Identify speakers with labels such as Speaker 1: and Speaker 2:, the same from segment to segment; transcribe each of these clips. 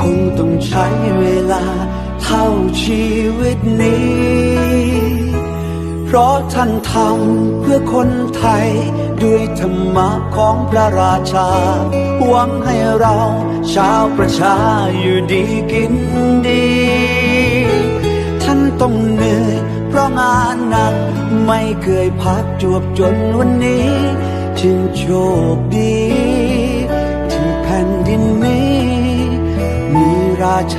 Speaker 1: คงต้องใช้เวลาเท่าชีวิตนี้ เพราะท่านทำเพื่อคนไทย ด้วยธรรมะของพระราชา หวังให้เราชาวประชาอยู่ดีกินดี ท่านต้องเหนื่อยเพราะงานหนักไม่เคยพักจวบจนวันนี้ จึงโชคดี ที่แผ่นดินนี้ มีราช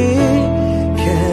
Speaker 1: ้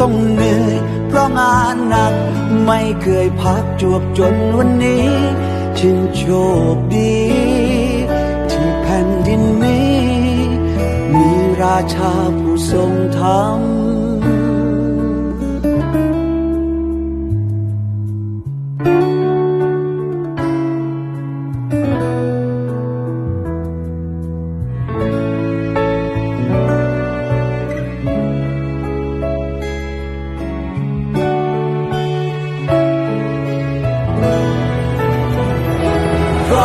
Speaker 1: ต้องเหนื่อย เพราะงานหนักไม่เคยพักจวบจนวันนี้ฉันโชคดี ที่แผ่นดินนี้ มีราชาผู้ทรงธรรม